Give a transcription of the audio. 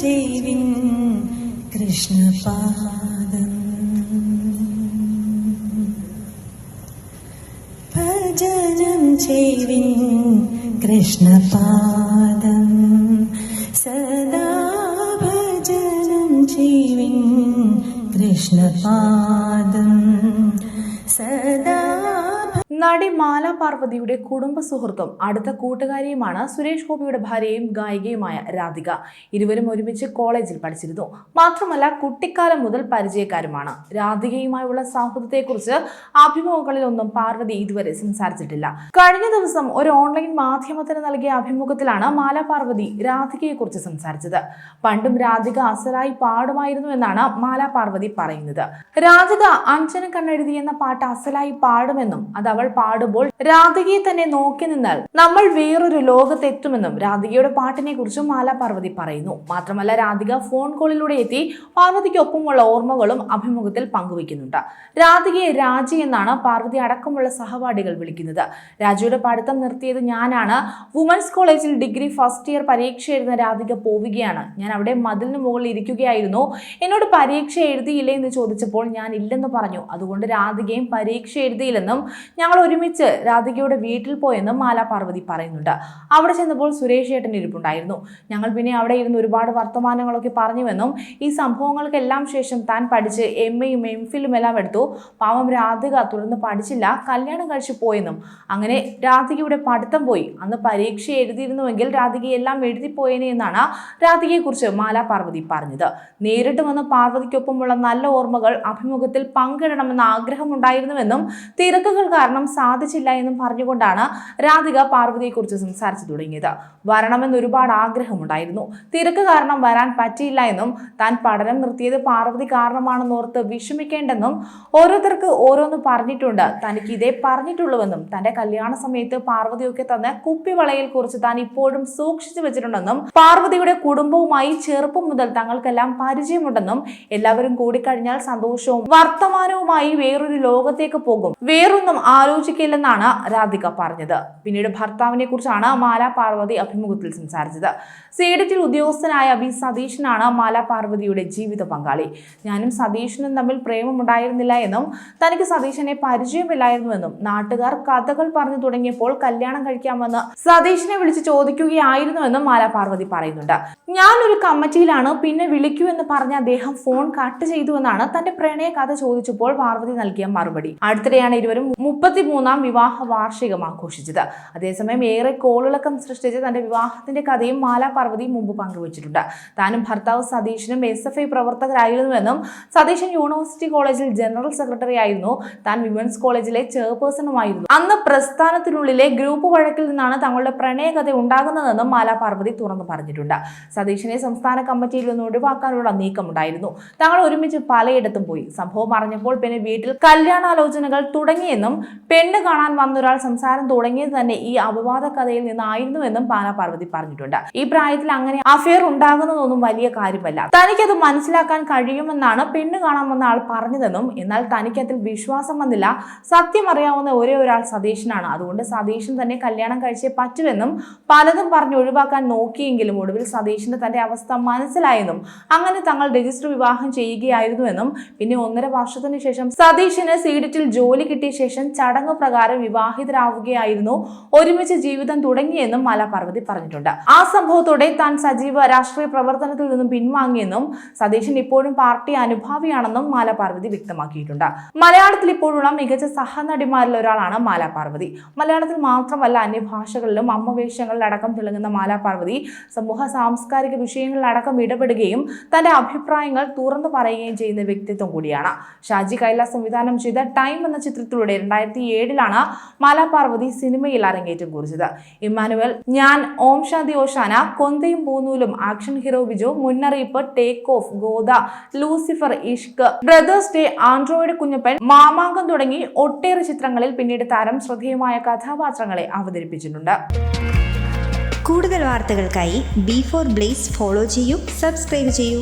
ചെയ്വിൻ കൃഷ്ണപാദം ഭജനം ചെയ്വിൻ കൃഷ്ണപാദം സദാ ഭജനം ചെയ്വിൻ കൃഷ്ണപാദം സദാ നടി മാല പാർവതിയുടെ കുടുംബ സുഹൃത്തും അടുത്ത കൂട്ടുകാരിയുമാണ് സുരേഷ് ഗോപിയുടെ ഭാര്യയും ഗായികയുമായ രാധിക. ഇരുവരും ഒരുമിച്ച് കോളേജിൽ പഠിച്ചിരുന്നു. മാത്രമല്ല കുട്ടിക്കാലം മുതൽ പരിചയക്കാരുമാണ്. രാധികയുമായുള്ള സൗഹൃദത്തെക്കുറിച്ച് അഭിമുഖങ്ങളിലൊന്നും പാർവതി ഇതുവരെ സംസാരിച്ചിട്ടില്ല. കഴിഞ്ഞ ദിവസം ഒരു ഓൺലൈൻ മാധ്യമത്തിന് നൽകിയ അഭിമുഖത്തിലാണ് മാല പാർവതി രാധികയെക്കുറിച്ച് സംസാരിച്ചത്. പണ്ടും രാധിക അസലായി പാടുമായിരുന്നു എന്നാണ് മാല പാർവതി പറയുന്നത്. രാധിക അഞ്ജന കണ്ണെഴുതി എന്ന പാട്ട് അസലായി പാടുമെന്നും അത് അവൾ പാടുമ്പോൾ രാധികയെ തന്നെ നോക്കി നിന്നാൽ നമ്മൾ വേറൊരു ലോകത്തെത്തുമെന്നും രാധികയുടെ പാട്ടിനെ കുറിച്ചും മാല പാർവതി പറയുന്നു. മാത്രമല്ല രാധിക ഫോൺ കോളിലൂടെ എത്തി പാർവതിക്കൊപ്പമുള്ള ഓർമ്മകളും അഭിമുഖത്തിൽ പങ്കുവയ്ക്കുന്നുണ്ട്. രാധികയെ രാജി എന്നാണ് പാർവതി അടക്കമുള്ള സഹപാഠികൾ വിളിക്കുന്നത്. രാജിയുടെ പഠിത്തം നിർത്തിയത് ഞാനാണ്. വുമൻസ് കോളേജിൽ ഡിഗ്രി ഫസ്റ്റ് ഇയർ പരീക്ഷ എഴുതുന്ന രാധിക പോവുകയാണ്. ഞാൻ അവിടെ മതിലിന് മുകളിൽ ഇരിക്കുകയായിരുന്നു. എന്നോട് പരീക്ഷ എഴുതിയില്ലേ എന്ന് ചോദിച്ചപ്പോൾ ഞാൻ ഇല്ലെന്ന് പറഞ്ഞു. അതുകൊണ്ട് രാധികയും പരീക്ഷ എഴുതിയില്ലെന്നും ഞങ്ങൾ ഒരുമിച്ച് രാധികയുടെ വീട്ടിൽ പോയെന്നും മാല പാർവതി പറയുന്നുണ്ട്. അവിടെ ചെന്നപ്പോൾ സുരേഷ് ഏട്ടൻ ഇരിപ്പുണ്ടായിരുന്നു. ഞങ്ങൾ പിന്നെ അവിടെ ഇരുന്ന് ഒരുപാട് വർത്തമാനങ്ങളൊക്കെ പറഞ്ഞുവെന്നും ഈ സംഭവങ്ങൾക്കെല്ലാം ശേഷം താൻ പഠിച്ച് എം എയും എം ഫിലും എല്ലാം എടുത്തു. പാവം രാധിക തുടർന്ന് പഠിച്ചില്ല കല്യാണം കഴിച്ചു പോയെന്നും. അങ്ങനെ രാധികയുടെ പഠിത്തം പോയി. അന്ന് പരീക്ഷ എഴുതിയിരുന്നുവെങ്കിൽ രാധികയെല്ലാം എഴുതിപ്പോയേനെ എന്നാണ് രാധികയെക്കുറിച്ച് മാല പാർവതി പറഞ്ഞത്. നേരിട്ട് വന്ന് പാർവതിക്കൊപ്പമുള്ള നല്ല ഓർമ്മകൾ അഭിമുഖത്തിൽ പങ്കിടണമെന്ന ആഗ്രഹമുണ്ടായിരുന്നുവെന്നും തിരക്കുകൾ കാരണം സാധിച്ചില്ല എന്നും പറഞ്ഞുകൊണ്ടാണ് രാധിക പാർവതിയെക്കുറിച്ച് സംസാരിച്ചു തുടങ്ങിയത്. വരണമെന്ന് ഒരുപാട് ആഗ്രഹമുണ്ടായിരുന്നു. തിരക്ക് കാരണം വരാൻ പറ്റിയില്ല എന്നും താൻ പഠനം നിർത്തിയത് പാർവതി കാരണമാണെന്നോർത്ത് വിഷമിക്കേണ്ടെന്നും ഓരോരുത്തർക്ക് ഓരോന്ന് പറഞ്ഞിട്ടുണ്ട്. തനിക്ക് ഇതേ പറഞ്ഞിട്ടുള്ളൂവെന്നും തന്റെ കല്യാണ സമയത്ത് പാർവതിയൊക്കെ തന്ന കുപ്പിവളയിൽ കുറിച്ച് താൻ ഇപ്പോഴും സൂക്ഷിച്ചു വെച്ചിട്ടുണ്ടെന്നും പാർവതിയുടെ കുടുംബവുമായി ചെറുപ്പം മുതൽ തങ്ങൾക്കെല്ലാം പരിചയമുണ്ടെന്നും എല്ലാവരും കൂടിക്കഴിഞ്ഞാൽ സന്തോഷവും വർത്തമാനവുമായി വേറൊരു ലോകത്തേക്ക് പോകും. വേറൊന്നും ആലോചിക്കില്ലെന്നാണ് രാധിക പറഞ്ഞത്. പിന്നീട് ഭർത്താവിനെ കുറിച്ചാണ് മാല പാർവതി അഭിമുഖത്തിൽ സംസാരിച്ചത്. സേഡറ്റിൽ ഉദ്യോഗസ്ഥനായ ബി സതീശനാണ് മാല പാർവതിയുടെ ജീവിത പങ്കാളി. ഞാനും സതീശനും തമ്മിൽ പ്രേമമുണ്ടായിരുന്നില്ല എന്നും തനിക്ക് സതീശനെ പരിചയമില്ലായിരുന്നുവെന്നും നാട്ടുകാർ കഥകൾ പറഞ്ഞു തുടങ്ങിയപ്പോൾ കല്യാണം കഴിക്കാമെന്ന് സതീശനെ വിളിച്ച് ചോദിക്കുകയായിരുന്നുവെന്നും മാല പാർവതി പറയുന്നുണ്ട്. ഞാൻ ഒരു കമ്മിറ്റിയിലാണ് പിന്നെ വിളിക്കൂ എന്ന് പറഞ്ഞ അദ്ദേഹം ഫോൺ കട്ട് ചെയ്തുവെന്നാണ് തന്റെ പ്രണയ കഥ ചോദിച്ചപ്പോൾ പാർവതി നൽകിയ മറുപടി. അടുത്തിടെയാണ് ഇരുവരും മുപ്പത്തിമൂന്നാം വിവാഹ വാർഷികം ആഘോഷിച്ചത്. അതേസമയം ഏറെ കോളിളക്കം സൃഷ്ടിച്ച് തന്റെ വിവാഹത്തിന്റെ കഥയും മാല പാർവതി മുമ്പ് പങ്കുവച്ചിട്ടുണ്ട്. താനും ഭർത്താവ് സതീഷിനും എസ് എഫ് ഐ പ്രവർത്തകരായിരുന്നുവെന്നും സതീശൻ യൂണിവേഴ്സിറ്റി കോളേജിൽ ജനറൽ സെക്രട്ടറി ആയിരുന്നു. താൻ വിമൻസ് കോളേജിലെ ചെയർപേഴ്സണുമായിരുന്നു. അന്ന് പ്രസ്ഥാനത്തിനുള്ളിലെ ഗ്രൂപ്പ് വഴക്കിൽ നിന്നാണ് തങ്ങളുടെ പ്രണയകഥ ഉണ്ടാകുന്നതെന്നും മാല പാർവതി തുറന്നു പറഞ്ഞിട്ടുണ്ട്. സതീഷിനെ സംസ്ഥാന കമ്മിറ്റിയിൽ നിന്ന് ഒഴിവാക്കാനുള്ള നീക്കമുണ്ടായിരുന്നു. തങ്ങൾ ഒരുമിച്ച് പലയിടത്തും പോയി. സംഭവം അറിഞ്ഞപ്പോൾ പിന്നെ വീട്ടിൽ കല്യാണാലോചനകൾ തുടങ്ങിയെന്നും പെണ്ണ് കാണാൻ വന്നൊരാൾ സംസാരം തുടങ്ങിയത് തന്നെ ഈ അപവാദ കഥയിൽ നിന്നായിരുന്നുവെന്നും പാല പാർവതി പറഞ്ഞിട്ടുണ്ട്. ഈ പ്രായത്തിൽ അങ്ങനെ അഫയർ ഉണ്ടാകുന്നതൊന്നും വലിയ കാര്യമല്ല. തനിക്കത് മനസ്സിലാക്കാൻ കഴിയുമെന്നാണ് പെണ്ണ് കാണാൻ വന്ന ആൾ പറഞ്ഞതെന്നും എന്നാൽ തനിക്കതിൽ വിശ്വാസം വന്നില്ല. സത്യം അറിയാവുന്ന ഒരേ ഒരാൾ സതീശനാണ്. അതുകൊണ്ട് സതീശൻ തന്നെ കല്യാണം കഴിച്ചേ പറ്റുമെന്നും പലതും പറഞ്ഞ് ഒഴിവാക്കാൻ നോക്കിയെങ്കിലും ഒടുവിൽ സതീശന്റെ തന്റെ അവസ്ഥ മനസ്സിലായെന്നും അങ്ങനെ തങ്ങൾ രജിസ്റ്റർ വിവാഹം ചെയ്യുകയായിരുന്നുവെന്നും പിന്നെ ഒന്നര വർഷത്തിന് ശേഷം സതീശന് സീഡിറ്റിൽ ജോലി കിട്ടിയ ശേഷം ചടങ്ങ് പ്രകാരം വിവാഹിതരാവുകയായിരുന്നു. ഒരുമിച്ച് ജീവിതം തുടങ്ങിയെന്നും മല പാർവതി പറഞ്ഞിട്ടുണ്ട്. ആ സംഭവത്തോടെ താൻ സജീവ രാഷ്ട്രീയ പ്രവർത്തനത്തിൽ നിന്നും പിൻവാങ്ങിയെന്നും സതീശൻ ഇപ്പോഴും പാർട്ടി അനുഭാവിയാണെന്നും മാല പാർവതി വ്യക്തമാക്കിയിട്ടുണ്ട്. മലയാളത്തിൽ ഇപ്പോഴുള്ള മികച്ച സഹനടിമാരിൽ ഒരാളാണ് മാല പാർവതി മലയാളത്തിൽ മാത്രമല്ല അന്യഭാഷകളിലും അമ്മവേഷങ്ങളിലടക്കം തിളങ്ങുന്ന മാല പാർവതി സമൂഹ സാംസ്കാരിക വിഷയങ്ങളിലടക്കം ഇടപെടുകയും തന്റെ അഭിപ്രായങ്ങൾ തുറന്നു പറയുകയും ചെയ്യുന്ന വ്യക്തിത്വം കൂടിയാണ്. ഷാജി കൈലാസ് സംവിധാനം ചെയ്ത ടൈം എന്ന ചിത്രത്തിലൂടെ രണ്ടായിരത്തി ഏഴിലാണ് മലപാർവതി സിനിമയിൽ അരങ്ങേറ്റം കുറിച്ചത്. ഇമ്മാനുവൽ ഞാൻ ഓം ശാന്തി ഓഷാന കൊന്തയും പൂന്നൂലും ആക്ഷൻ ഹീറോ ബിജു മുന്നറിയിപ്പ് take off Godha Lucifer Ishq brothers day android Kunjappan Mamangam തുടങ്ങി ഒട്ടേറെ ചിത്രങ്ങളിൽ പിന്നീട് താരം ശ്രദ്ധേയമായ കഥാപാത്രങ്ങളെ അവതരിപ്പിച്ചിട്ടുണ്ട്. കൂടുതൽ വാർത്തകൾക്കായി ബി ഫോർ ബ്ലേസ് ഫോളോ ചെയ്യൂ സബ്സ്ക്രൈബ് ചെയ്യൂ.